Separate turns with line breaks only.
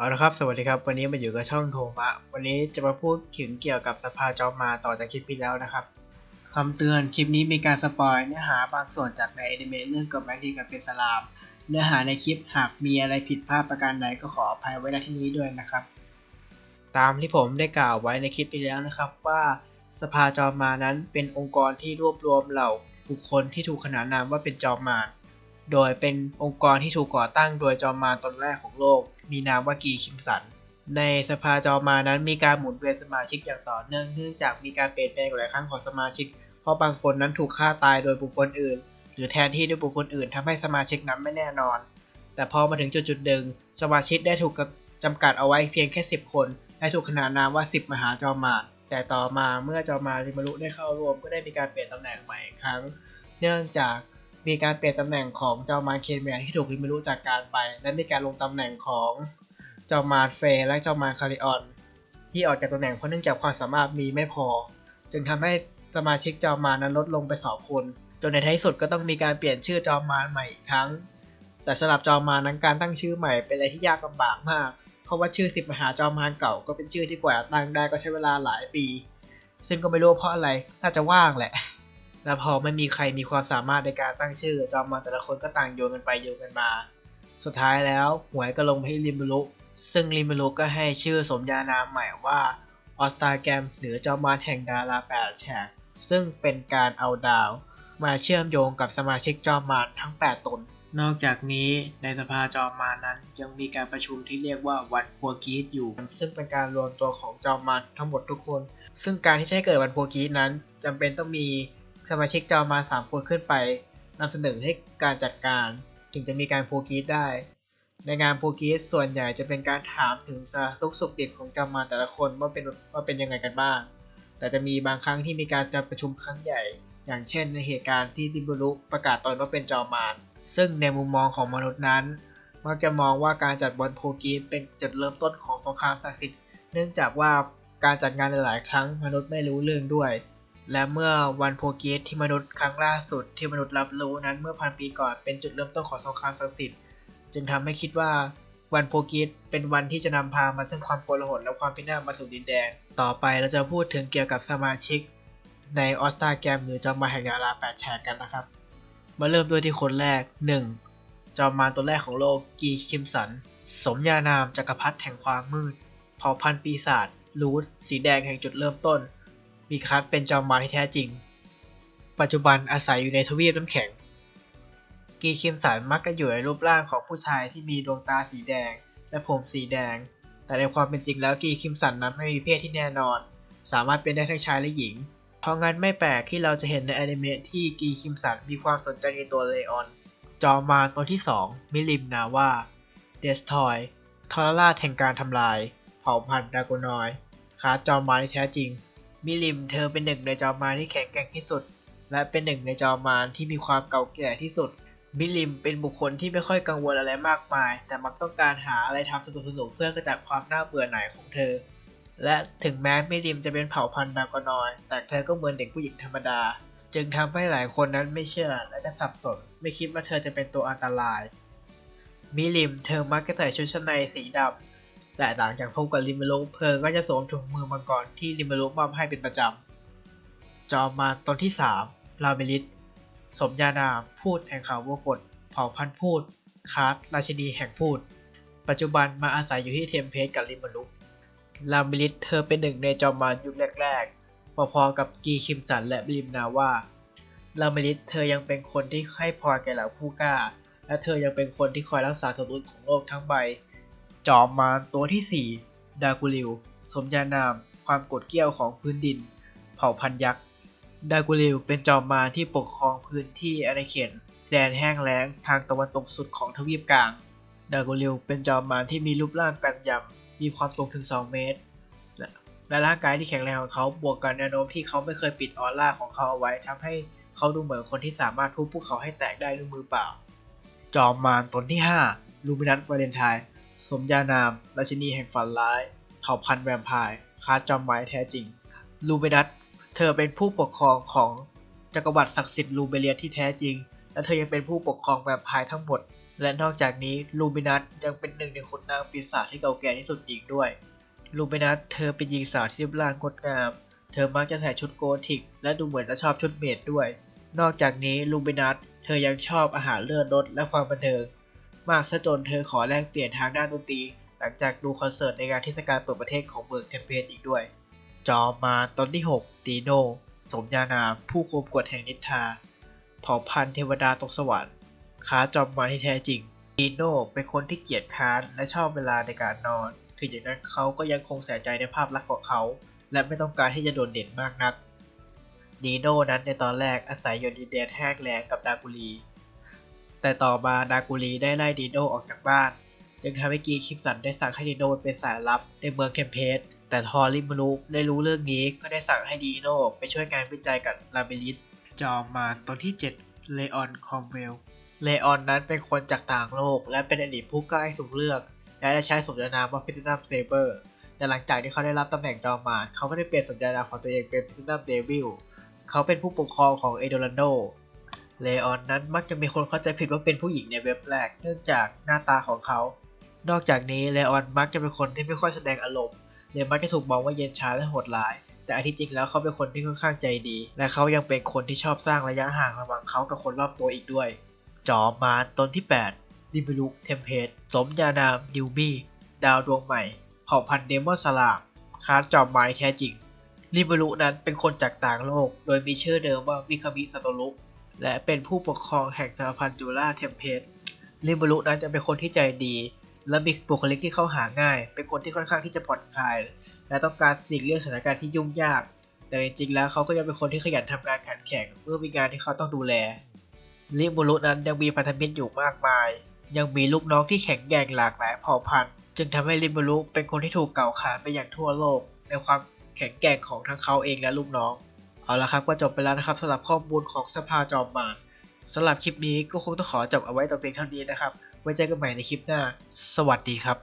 เอาละครับสวัสดีครับ วันนี้มาอยู่กับช่องโทมะ วันนี้จะมาพูดถึงเกี่ยวกับสภาจอมมาต่อจากคลิปที่แล้วนะครับคำเตือนคลิปนี้มีการสปอยเนื้อหาบางส่วนจากในอนิเมะเรื่องกับแมดีกับเป็นสลาม เนื้อหาในคลิปหากมีอะไรผิดพลาดประการใดก็ขออภัยไว้ณที่นี้ด้วยนะครับ ตามที่ผมได้กล่าวไว้ในคลิปที่แล้วนะครับว่าสภาจอมมานั้นเป็นองค์กรที่รวบรวมเหล่าบุคคลที่ถูกขนานนามว่าเป็นจอมมารโดยเป็นองค์กรที่ถูกก่อตั้งโดยจอมมารตนแรกของโลก มีนามว่ากีคิมสัน ในสภาจอมมานั้นมีการหมุนเวียนสมาชิกอย่างต่อเนื่องเนื่องจากมีการเปลี่ยนแปลงหลายครั้งของสมาชิก เพราะบางคนนั้นถูกฆ่าตายโดยบุคคลอื่น หรือแทนที่ด้วยบุคคลอื่นทำให้สมาชิกนั้นไม่แน่นอน แต่พอมาถึงจุดจุดหนึ่งสมาชิกได้ถูกจำกัดเอาไว้เพียงแค่ 10 คนและถูกขนานนามว่า 10 มหาจอมมาแต่ต่อมาเมื่อจอมมารริมารุได้เข้าร่วมก็ได้มีการเปลี่ยนตำแหน่งใหม่อีกครั้ง เนื่องจาก มีการเปลี่ยนตำแหน่งของจอมมารเคนแมนที่ถูกริมารุจากการไป และมีการลงตำแหน่งของจอมมารเฟย์และจอมมารคาริออน ที่ออกจากตำแหน่งเพราะเนื่องจากความสามารถมีไม่พอ จึงทำให้สมาชิกจอมมารนั้นลดลงไปสองคนจนในท้ายสุดก็ต้องมีการเปลี่ยนชื่อจอมารใหม่อีกครั้ง แต่สำหรับจอมารนั้นการตั้งชื่อใหม่เป็นอะไรที่ยากลำบากมาก เพราะว่าชื่อสิบมหาจอมารเก่าก็เป็นชื่อที่กว่าตั้งได้ก็ใช้เวลาหลายปี ซึ่งก็ไม่รู้เพราะอะไร น่าจะว่างแหละ แล้วพอไม่มีใครมีความสามารถในการตั้งชื่อ จอมมารแต่ละคนก็ต่างโยนกันไปโยนกันมา สุดท้ายแล้วหวยก็ลงไปที่ริมารุซึ่งริมารุก็ให้ชื่อสมญานามใหม่ว่าออสตาแกรมหรือจอมมารแห่งดาราแปดแฉกซึ่งเป็นการเอาดาว มาเชื่อมโยงกับสมาชิกจอมมารทั้ง 8 ตน นอกจากนี้ในสภาจอมมารนั้นยังมีการประชุมที่เรียกว่าวันพัวกีดอยู่ ซึ่งเป็นการรวมตัวของจอมมารทั้งหมดทุกคน ซึ่งการที่จะให้เกิดวันพัวกีดนั้นจำเป็นต้องมี สมาชิกจอมมาสามคนขึ้นไปนำเสนอให้การจัดการถึงจะมีการพัวกีดได้ ในงานพัวกีดส่วนใหญ่จะเป็นการถามถึงสุขสุขดิบของจอมมาแต่ละคนว่าเป็นว่าเป็นยังไงกันบ้าง แต่จะมีบางครั้งที่มีการจัดประชุมครั้งใหญ่ อย่างเช่น ในเหตุการณ์ที่ดิบุรุประกาศตนว่าเป็นจอมมาซึ่งในมุมมองของมนุษย์นั้น มักจะมองว่าการจัดบอลโพกีสเป็นจุดเริ่มต้นของสงครามศักดิ์สิทธิ์เนื่องจากว่าการจัดงานหลายๆ ครั้งมนุษย์ไม่รู้เรื่องด้วย และเมื่อวันโพกีสที่มนุษย์ครั้งล่าสุดที่มนุษย์รับรู้นั้นเมื่อพันปีก่อนเป็นจุดเริ่มต้นของสงครามศักดิ์สิทธิ์จึงทำให้คิดว่าวันโพกีสเป็นวันที่จะนำพามาซึ่งความโกลาหลและความพินาศมาสู่ดินแดน ต่อไปเราจะพูดถึงเกี่ยวกับสมาชิก ในออสตาแกรมหรือจอมมารแห่งดาราแปดแฉกกันนะครับ มาเริ่มด้วยที่คนแรก 1. จอมมารตัวแรกของโลกกีคิมสัน สมญานามจักรพรรดิแห่งความมืด เผ่าพันธุ์ปีศาจรูทสีแดงแห่งจุดเริ่มต้น มีคัสเป็นจอมมารที่แท้จริง ปัจจุบันอาศัยอยู่ในทวีปน้ำแข็ง กีคิมสันมักจะอยู่ในรูปร่างของผู้ชายที่มีดวงตาสีแดง และผมสีแดง แต่ในความเป็นจริงแล้วกีคิมสันนั้นไม่มีเพศที่แน่นอน สามารถเป็นได้ทั้งชายและหญิง เพราะงั้นไม่แปลกที่เราจะเห็นในแอนิเมะที่กีคิมสันมีความสนใจในตัวเลออน จอมมารตัวที่ 2 มิลิมนาว่าเดสทอยทอรราแห่งการทำลาย เผ่าพันธุ์ดาโกนอยคาจอมมารที่แท้จริง มิลิมเธอเป็นหนึ่งในจอมมารที่แข็งแกร่งที่สุด และเป็นหนึ่งในจอมมารที่มีความเก่าแก่ที่สุด มิลิมเป็นบุคคลที่ไม่ค่อยกังวลอะไรมากมาย แต่มักต้องการหาอะไรทำสนุกๆเพื่อกระจัดความน่าเบื่อหน่ายของเธอ และถึงแม้มิริมจะเป็นเผ่าพันธุ์ดากอนอย แต่เธอก็เหมือนเด็กผู้หญิงธรรมดา จึงทำให้หลายคนนั้นไม่เชื่อและก็สับสน ไม่คิดว่าเธอจะเป็นตัวอันตราย มิริมเธอมักจะใส่ชุดชั้นในสีดำ แต่ต่างจากพบกับริมารุเธอก็จะสวมถุงมือมังกรที่ริมารุมอบให้เป็นประจำ จอมมารตนที่ 3 ลาเมลิสสมญานามพูดแห่งเขาวกฏเผ่าพันธุ์พูด คาร์ดราชินีแห่งพูด ปัจจุบันมาอาศัยอยู่ที่เทมเพสกับริมารุลามิลิสเธอเป็นหนึ่งในจอมมารยุคแรกๆ พอๆกับกีคิมสันและบิลิมนาว่าลามิลิสเธอยังเป็นคนที่ให้พรแก่เหล่าผู้กล้า และเธอยังเป็นคนที่คอยรักษาสมดุลของโลกทั้งใบ จอมมารตัวที่ 4 ดากูลิว สมญานาม ความกดเกลี้ยวของพื้นดิน เผ่าพันยักษ์ ดากูลิวเป็นจอมมารที่ปกครองพื้นที่อาณาเขตแดนแห้งแล้งทางตะวันตกสุดของทวีปกลาง ดากูลิวเป็นจอมมารที่มีรูปร่างกันยำ มีความสูงถึง 2 เมตร และร่างกายที่แข็งแรงของเขาบวกกับแนวโน้มที่เขาไม่เคยปิดออร่าของเขาเอาไว้ทำให้เขาดูเหมือนคนที่สามารถทุบภูเขาให้แตกได้ด้วยมือเปล่า จอมมารตนที่5ลูมินัสวาเลนไทน์ สมญานาม ราชินีแห่งฝันร้าย เผ่าพันธุ์แวมไพร์คาจอมไม้แท้จริง ลูมินัสเธอเป็นผู้ปกครองของจักรวรรดิศักดิ์สิทธิ์ลูเบเลียที่แท้จริง และเธอยังเป็นผู้ปกครองแวมไพร์ทั้งหมด และนอกจากนี้ลูมินัสยังเป็นหนึ่งในขุนนางปีศาจที่เก่าแก่ที่สุดอีกด้วย ลูมินัสเธอเป็นหญิงสาวที่รูปร่างงดงาม เธอมักจะใส่ชุดโกธิก และดูเหมือนจะชอบชุดเมดด้วย นอกจากนี้ลูมินัสเธอยังชอบอาหารเลือดรสและความบันเทิง มากซะจนเธอขอแลกเปลี่ยนทางด้านดนตรี หลังจากดูคอนเสิร์ตในงานเทศกาลเปิดประเทศของเมืองเทมเพสอีกด้วย จอมาตอนที่ 6 ตีโน สมญานามผู้คุมกฎแห่งนิทาเผ่าพันธุ์เทวดาตกสวรรค์ค้าจอมมารที่แท้จริงตีโนเป็นคนที่เกียจคร้านและชอบเวลาในการนอน ถึงอย่างนั้นเขาก็ยังคงใส่ใจในภาพลักษณ์ของเขา และไม่ต้องการที่จะโดดเด่นมากนักดีโนนั้นในตอนแรกอาศัยอยู่ในดินแดนแห้งแล้งกับดากุลี แต่ต่อมาดากุลีได้ไล่ดีโนออกจากบ้าน จึงทำให้กีคิมสันได้สั่งให้ดีโนเป็นสายลับในเมืองเทมเพสแต่ทอริมารุได้รู้เรื่องนี้ก็ได้สั่งให้ดีโนไปช่วยงานวิจัยกับลาเบลิสจอมาตอนที่ 7 เลออนคอมเวลเลออนนั้นเป็นคนจากต่างโลก และเป็นอดีตผู้กล้าให้สูงเลือก และได้ใช้สมญานามว่าพิซนัมเซเบอร์แต่หลังจากที่เขาได้รับตำแหน่งจอมมารเขาไม่ได้เปลี่ยนสมญานามของตัวเองเป็นพิซนัมเดวิลเขาเป็นผู้ปกครองของเอโดรันโด เลออนนั้นมักจะมีคนเข้าใจผิดว่าเป็นผู้หญิงในเว็บแรกเนื่องจากหน้าตาของเขา นอกจากนี้เลออนมักจะเป็นคนที่ไม่ค่อยแสดงอารมณ์เลยมักจะถูกมองว่าเย็นชาและโหดร้าย แต่อันที่จริงแล้วเขาเป็นคนที่ค่อนข้างใจดี และเขายังเป็นคนที่ชอบสร้างระยะห่างระหว่างเขากับคนรอบตัวอีกด้วย จอมารตนที่ 8 ดิบิลุกเทมเพสสมญานามดิวบี้ดาวดวงใหม่เผ่าพันธุ์เดมอนสลามค้านจอมไม้แท้จริงริบรุนั้นเป็นคนจากต่างโลก โดยมีชื่อเดิมว่ามิคามิซาโตรุ และเป็นผู้ปกครองแห่งสหพันธ์จูราเทมเพสริบรุนั้นจะเป็นคนที่ใจดี และมีบุคลิกที่เข้าหาง่าย เป็นคนที่ค่อนข้างที่จะผ่อนคลาย และต้องการหลีกเลี่ยงสถานการณ์ที่ยุ่งยาก แต่จริงๆแล้วเขาก็ยังเป็นคนที่ขยันทำงานขันแข็งเมื่อมีงานที่เขาต้องดูแลริบุรุนั้นยังมีพันธมิตรอยู่มากมาย ยังมีลูกน้องที่แข็งแกร่งหลากหลายเผ่าพันธุ์ จึงทำให้ริบุรุเป็นคนที่ถูกกล่าวขานไปอย่างทั่วโลก ในความแข็งแกร่งของทั้งเขาเองและลูกน้อง เอาละครับก็จบไปแล้วนะครับสำหรับข้อมูลของสภาจอมมารสำหรับคลิปนี้ก็คงต้องขอจบเอาไว้แต่เพียงเท่านี้นะครับ ไว้เจอกันใหม่ในคลิปหน้า สวัสดีครับ